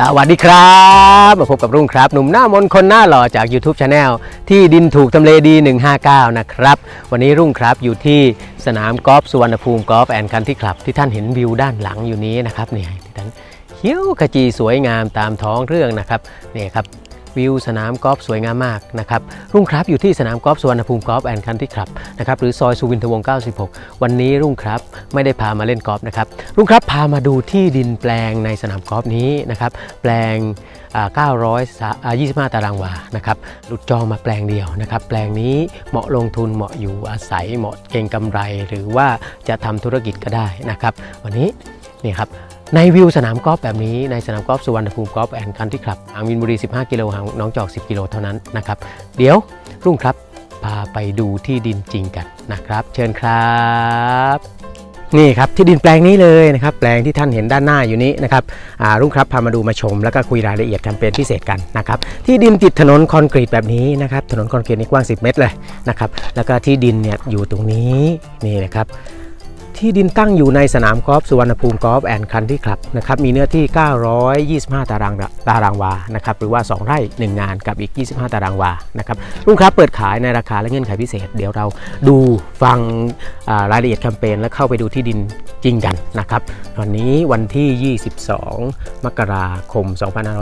สวัสดีครับ มาพบกับรุ่งครับ หนุ่มหน้ามนคนหน้าหล่อจาก YouTube Channel ที่ดินถูกทำเลดี 159 นะครับ วันนี้รุ่งครับอยู่ที่สนามกอล์ฟสุวรรณภูมิกอล์ฟแอนด์คันที่คลับ ที่ท่านเห็นวิวด้านหลังอยู่นี้นะครับเนี่ยท่านเขียวขจีสวยงามตามท้องเรื่องนะครับเนี่ยครับ วิวสนามกอล์ฟสวยงามมากนะครับรุ่งครับอยู่ที่สนามกอล์ฟสุวรรณภูมิกอล์ฟแอนด์คันที่คลับนะครับหรือซอยสุวินทวงศ์96 วันนี้รุ่งครับไม่ได้พามาเล่นกอล์ฟนะครับรุ่งครับพามาดูที่ดินแปลงในสนามกอล์ฟนี้นะครับแปลง 925 ตารางวานะครับหลุดจองมาแปลงเดียวนะครับแปลงนี้เหมาะลงทุนเหมาะอยู่อาศัยเหมาะเก็งกำไร หรือว่าจะทำธุรกิจก็ได้นะครับ วันนี้นี่ครับ ในวิวสนามกอล์ฟแบบนี้ในสนามกอล์ฟสุวรรณภูมิกอล์ฟแอนด์คันที่คลับห่างมินบุรี 15 กิโลห่างน้องจอก 10 กิโลเท่านั้นนะครับเดี๋ยวรุ่งครับ พาไปดูที่ดินจริงกันนะครับ เชิญครับ นี่ครับที่ดินแปลงนี้เลยนะครับ แปลงที่ท่านเห็นด้านหน้าอยู่นี้นะครับอ่ารุ่งครับพามาดูมาชม แล้วก็คุยรายละเอียดแคมเปญพิเศษกันนะครับที่ดินติดถนนคอนกรีตแบบนี้นะครับถนนคอนกรีตนี่กว้าง 10 เมตรเลยนะครับแล้วก็ที่ดินเนี่ยอยู่ตรงนี้นี่นะครับ ที่ดินตั้งอยู่ในสนามกอล์ฟสุวรรณภูมิกอล์ฟแอนด์คันที่คลับนะครับมีเนื้อที่ 925 ตารางตารางวานะครับหรือว่า 2 ไร่ 1 งานกับอีก 25 ตารางวานะครับรุ่งครับเปิดขายในราคาและเงื่อนไขพิเศษ เดี๋ยวเราดูฟังรายละเอียดแคมเปญและเข้าไปดูที่ดินจริงกันนะครับวันนี้วันที่ 22 มกราคม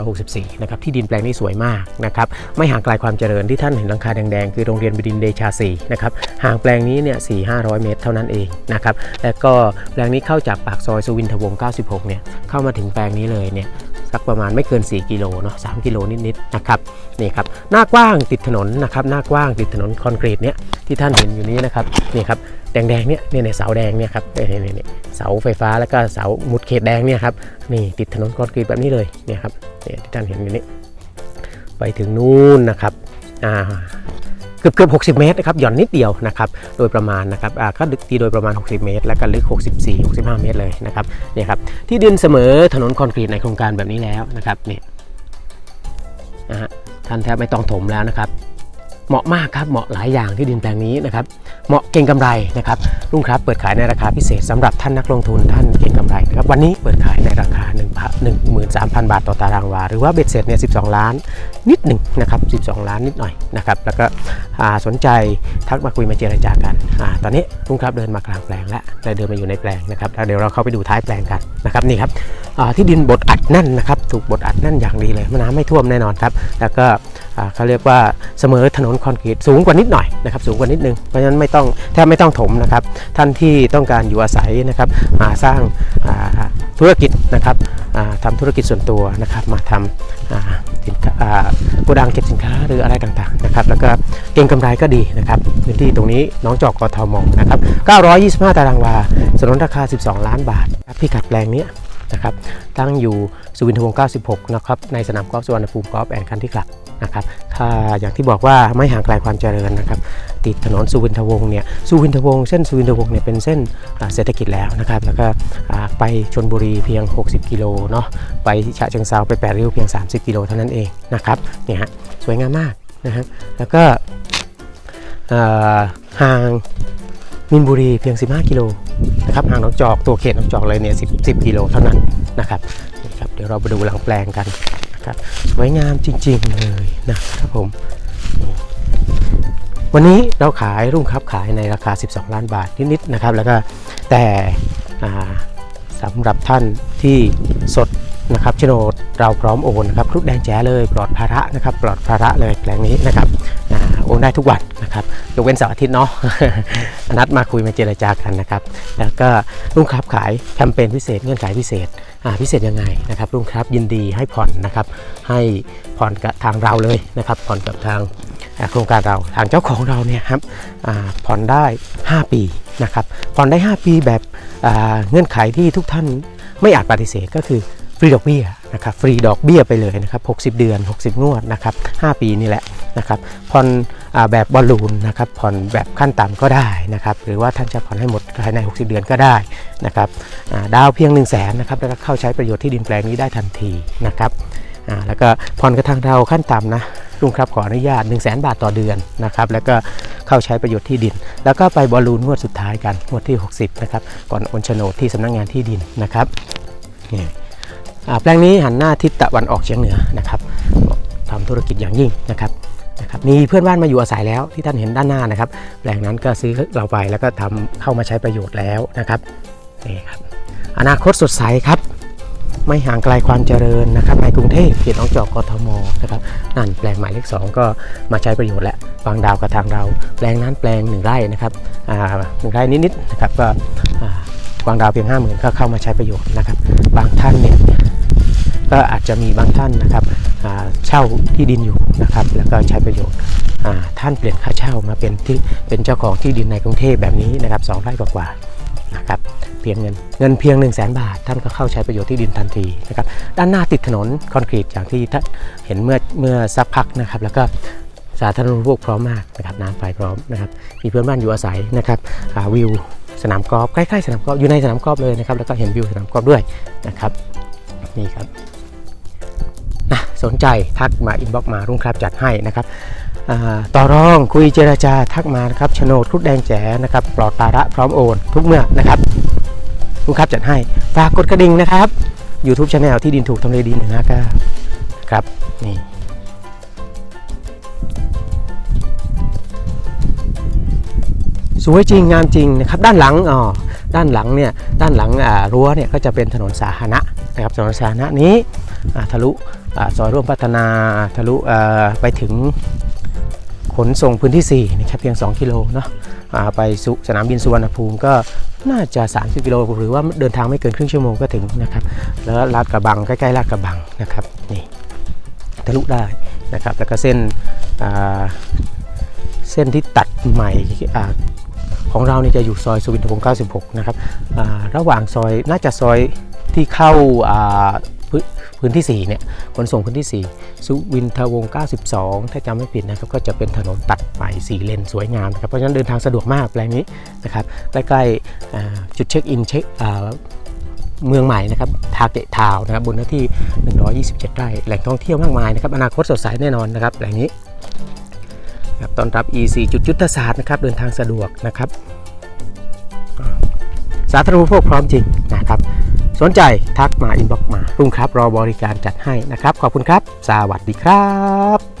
2564 นะครับที่ดินแปลงนี้สวยมากนะครับไม่ห่างไกลความเจริญที่ท่านเห็นหลังคาแดงๆ คือโรงเรียนบดินเดชา4นะครับห่างแปลงนี้เนี่ย4 500 เมตรเท่านั้นเองนะครับแล้วก็แปลงนี้เข้าจากปากซอยสุวินทวงศ์96 เนี่ย เข้ามาถึงแปลงนี้เลยเนี่ยสักประมาณไม่เกิน 4 กิโลเนาะ3กิโลนิดๆนะครับนี่ครับหน้ากว้างติดถนนนะครับหน้ากว้างติดถนนคอนกรีตเนี่ยที่ท่านเห็นอยู่นี้นะครับนี่ครับแดงๆเนี่ยเนี่ยในเสาแดงเนี่ยครับเนี่ยเนี่ยเนี่ยเสาไฟฟ้าแล้วก็เสามุดเขตแดงเนี่ยครับนี่ติดถนนคอนกรีตแบบนี้เลยเนี่ยครับเนี่ยที่ท่านเห็นอยู่นี้ไปถึงนู่นนะครับอ่า กือบเกือบ60เมตรนะครับหย่อนนิดเดียวนะครับโดยประมาณนะครับอ่าก็ลึกตีโดยประมาณ 60 เมตร แล้วก็ลึก 64 65 เมตรเลยนะครับเนี่ยครับที่ดินเสมอถนนคอนกรีตในโครงการแบบนี้แล้วนะครับเนี่ยนะฮะท่านแทบไม่ต้องถมแล้วนะครับเหมาะมากครับเหมาะหลายอย่างที่ดินแปลงนี้นะครับเหมาะเก่งกำไรนะครับรุ่งครับเปิดขายในราคาพิเศษสำหรับท่านนักลงทุนท่านเก่งกำไรนะครับวันนี้เปิดขาย ในราคา1 13,000 บาทต่อตารางวา หรือว่าเบ็ดเสร็จเนี่ย 12 ล้านนิดหนึ่งนะครับ 12 ล้านนิดหน่อยนะครับ แล้วก็สนใจทักมาคุยมาเจรจากันอตอนนี้รุ่งครับเดินมากลางแปลงแล้วเดินมาอยู่ในแปลงนะครับแล้วเดี๋ยวเราเข้าไปดูท้ายแปลงกันนะครับนี่ครับที่ดินบดอัดแน่นนะครับ ถูกบดอัดแน่นอย่างดีเลยน้ำไม่ท่วมแน่นอนครับ แล้วก็ เขาเรียกว่าเสมอถนนคอนกรีตสูงกว่านิดหน่อยนะครับสูงกว่านิดนึงเพราะฉะนั้นไม่ต้องแทบไม่ต้องถมนะครับท่านที่ต้องการอยู่อาศัยนะครับมาสร้างาธุรกิจนะครับอ่าทำธุรกิจส่วนตัวนะครับมาทำอ่าสินค้าโกดังเก็บสินค้าหรืออะไรต่างๆนะครับแล้วก็เก็งกำไรก็ดีนะครับพื้นที่ตรงนี้น้องจอกกทมนะครับ925 ตารางวาสนนราคา 12 ล้านบาทครับพิกัดแปลงนี้นะครับตั้งอยู่สุวินทวงศ์96 นะครับ ในสนามกอล์ฟสุวรรณภูมิกอล์ฟแอนด์คันที่คลับ นะครับถ้าอย่างที่บอกว่าไม่ห่างไกลความเจริญนะครับ ติดถนนสุวินทวงศ์เนี่ยสุวินทวงศ์เส้นสุวินทวงศ์เนี่ยเป็นเส้นเศรษฐกิจแล้วนะครับ แล้วก็ไปชนบุรีเพียง 60 กิโลเนาะไปฉะเชิงเซาไปแปดริ้วเพียง 30 กิโลเท่านั้นเองนะครับเนี่ยฮะสวยงามมากนะครับแล้วก็ห่างมินบุรีเพียง 15 กิโลนะครับห่างหนองจอกตัวเขตหนองจอกเลยเนี่ย10 10กิโลเท่านั้นนะครับนี่ครับเดี๋ยวเราไปดูหลังแปลงกัน ครับสวยงามจริง ๆ เลยนะครับผม วันนี้เราขายรุ่งครับขายในราคา 12 ล้านบาทนิดๆนะครับ แล้วก็แต่สำหรับท่านที่สดนะครับโฉนดเราพร้อมโอนนะครับครุกแดงแจ๋เลยปลอดภาระนะครับ ปลอดภาระเลยแปลงนี้นะครับอโอนได้ทุกวัน นะครับยกเว้นเสาร์อาทิตย์เนาะนัดมาคุยมาเจรจากันนะครับ แล้วก็รุ่งครับขายแคมเปญพิเศษเงื่อนไขพิเศษอ่าพิเศษยังไงนะครับรุ่งครับยินดีให้ผ่อนนะครับให้ผ่อนกับทางเราเลยนะครับ ผ่อนกับทางโครงการเราทางเจ้าของเราเนี่ยครับผ่อนได้ 5 ปีนะครับผ่อนได้ 5 ปีแบบเงื่อนไขที่ทุกท่านไม่อาจปฏิเสธก็คือฟรีดอกเบี้ยนะครับฟรีดอกเบี้ยไปเลยนะครับ60 เดือน 60 งวดนะครับ 5 ปีนี่แหละ นะครับผ่อนแบบบอลลูนนะครับผ่อนแบบขั้นต่ำก็ได้นะครับหรือว่าท่านจะผ่อนให้หมดภายใน 60 เดือนก็ได้นะครับดาวเพียง1 0 0 0 0แสนนะครับแล้วก็เข้าใช้ประโยชน์ที่ดินแปลงนี้ได้ทันทีนะครับแล้วก็ผ่อนกระทางเราขั้นต่ำนะลุงครับขออนุญาต 1 0 0 0 0แบาทต่อเดือนนะครับแล้วก็เข้าใช้ประโยชน์ที่ดิน แล้วก็ไปบอลลูนงวดสุดท้ายกันงวดที่ 60นะครับก่อนโอนโฉนดที่สำนักงานที่ดินนะครับนี่อ่าแปลงนี้หันหน้าทิศตะวันออกเฉียงเหนือนะครับทำธุรกิจอย่างยิ่งนะครับ นะครับมีเพื่อนบ้านมาอยู่อาศัยแล้วที่ท่านเห็นด้านหน้านะครับแปลงนั้นก็ซื้อเราไปแล้วก็ทำเข้ามาใช้ประโยชน์แล้วนะครับนี่ครับอนาคตสดใสครับ ไม่ห่างไกลความเจริญนะครับ ในกรุงเทพเขตหนองจอกกทมนะครับนั่นแปลงหมายเลขสองก็มาใช้ประโยชน์แล้ววางดาวกับทางเรา แปลงนั้นแปลงหนึ่งไร่นะครับอ่าหนึ่งไร่นิดๆนะครับก็อ่าวางดาวเพียงห้าหมื่นก็เข้ามาใช้ประโยชน์นะครับ บางท่านเนี่ย ก็อาจจะมีบางท่านนะครับเช่าที่ดินอยู่นะครับ แล้วก็ใช้ประโยชน์ท่านเปลี่ยนค่าเช่ามาเป็นที่เป็นเจ้าของที่ดินในกรุงเทพแบบนี้นะครับสองไร่กว่าๆนะครับเพียงเงินเงินเพียง 1 0 0 0 0แบาท ท่านก็เข้าใช้ประโยชน์ที่ดินทันทีนะครับด้านหน้าติดถนนคอนกรีตอย่างที่ท่านเห็นเมื่อเมื่อสักพักนะครับ แล้วก็สาธารณูปโภคพร้อมมากนะครับน้ำไฟพร้อมนะครับมีเพื่อนบ้านอยู่อาศัยนะครับวิวสนามกอล์ฟใกล้ๆสนามกอล์ฟอยู่ในสนามกอล์ฟเลยนะครับแล้วก็เห็นวิวสนามกอล์ฟด้วยนะครับนี่ครับ นะสนใจทักมาอินบ็อกมารุ่งครับจัดให้นะครับต่อรองคุยเจรจาทักมานะครับโฉนดครุดแดงแจ๋นะครับปลอดตาระพร้อมโอน ทุกเมื่อนะครับลุงครับจัดให้ฝากกดกระดิ่งนะครับ YouTube c h anel ที่ดินถูกทำเลดีหนึ่งห้าเก้าครับนี่สวยจริงงามจริงนะครับด้านหลังอ๋อด้านหลังเนี่ยด้านหลังรั้วเนี่ยก็จะเป็นถนนสาธารณะนะครับถนนสาธารณะนี้ทะลุ ซอยร่วมพัฒนาทะลุไปถึงขนส่งพื้นที่ 4 นะครับเพียง 2 กิโลเนาะไปสุสนามบินสุวรรณภูมิก็น่าจะ 30 กิโลหรือว่าเดินทางไม่เกินครึ่งชั่วโมงก็ถึงนะครับ แล้วลาดกระบังใกล้ๆลาดกระบังนะครับนี่ทะลุได้นะครับ แล้วก็เส้นเส้นที่ตัดใหม่ของเราเนี่ยจะอยู่ซอยสุวินทวงศ์96 นะครับระหว่างซอยน่าจะซอยที่เข้า พื้นที่ 4 เนี่ยขนส่งพื้นที่ 4 สุวินทวงศ์92 ถ้าจำไม่ผิดนะครับ ก็จะเป็นถนนตัดใหม่4เลนสวยงามนะครับ เพราะฉะนั้นเดินทางสะดวกมากแปลงนี้นะครับ ใกล้ๆจุดเช็คอินเช็คเมืองใหม่นะครับ ทาเกะทาวนะครับ บนเนื้อที่ 127 ไร่ แหล่งท่องเที่ยวมากมายนะครับ อนาคตสดใสแน่นอนนะครับ แหล่งนี้ครับต้อนรับ E4 จุดยุทธศาสตร์นะครับ เดินทางสะดวกนะครับ สาธารณูปโภคพร้อมจริงนะครับ สนใจทักมาอินบ็อกมารุ่งครับรอบริการจัดให้นะครับ ขอบคุณครับ สวัสดีครับ